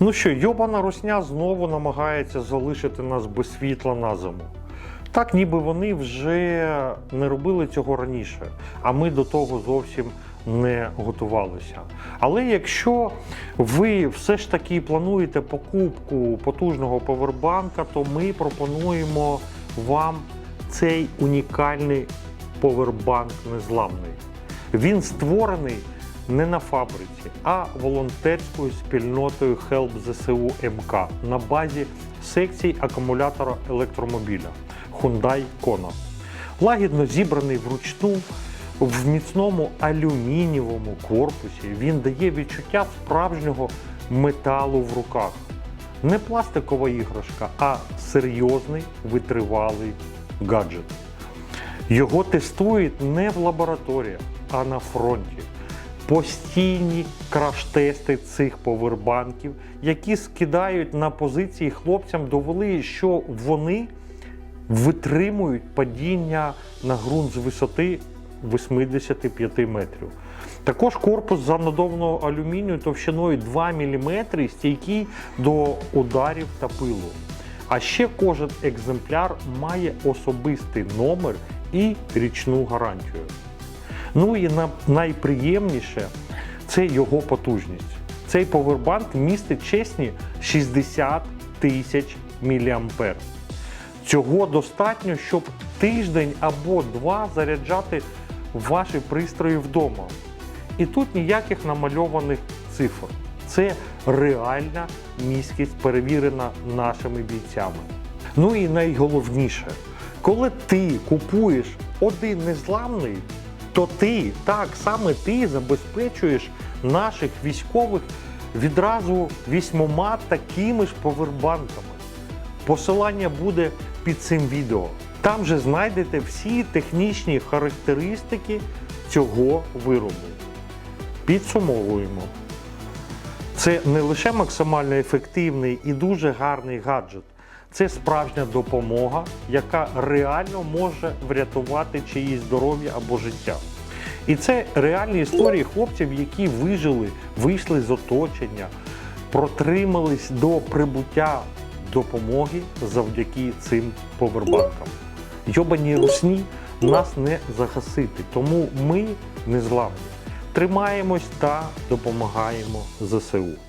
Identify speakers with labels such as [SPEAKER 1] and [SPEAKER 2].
[SPEAKER 1] Ну що, йобана русня знову намагається залишити нас без світла на зиму. Так, ніби вони вже не робили цього раніше, а ми до того зовсім не готувалися. Але якщо ви все ж таки плануєте покупку потужного повербанка, то ми пропонуємо вам цей унікальний повербанк незламний. Він створений не на фабриці, а волонтерською спільнотою Help ЗСУ МК на базі секцій акумулятора електромобіля Hyundai Kona. Лагідно зібраний вручну в міцному алюмінієвому корпусі. Він дає відчуття справжнього металу в руках. Не пластикова іграшка, а серйозний витривалий гаджет. Його тестують не в лабораторіях, а на фронті. Постійні краш-тести цих повербанків, які скидають на позиції хлопцям, довели, що вони витримують падіння на ґрунт з висоти 85 метрів. Також корпус з анодованого алюмінію товщиною 2 мм стійкий до ударів та пилу. А ще кожен екземпляр має особистий номер і річну гарантію. Ну і найприємніше це його потужність. Цей повербанк містить чесні 60 тисяч мА. Цього достатньо, щоб тиждень або два заряджати ваші пристрої вдома. І тут ніяких намальованих цифр. Це реальна міськість, перевірена нашими бійцями. Ну і найголовніше, коли ти купуєш один незламний, то ти, так саме ти забезпечуєш наших військових відразу вісьмома такими ж повербанками. Посилання буде під цим відео. Там же знайдете всі технічні характеристики цього виробу. Підсумовуємо. Це не лише максимально ефективний і дуже гарний гаджет, це справжня допомога, яка реально може врятувати чиїсь здоров'я або життя. І це реальні історії хлопців, які вижили, вийшли з оточення, протримались до прибуття допомоги завдяки цим повербанкам. Йобані русні нас не загасити, тому ми не зламні. Тримаємось та допомагаємо ЗСУ.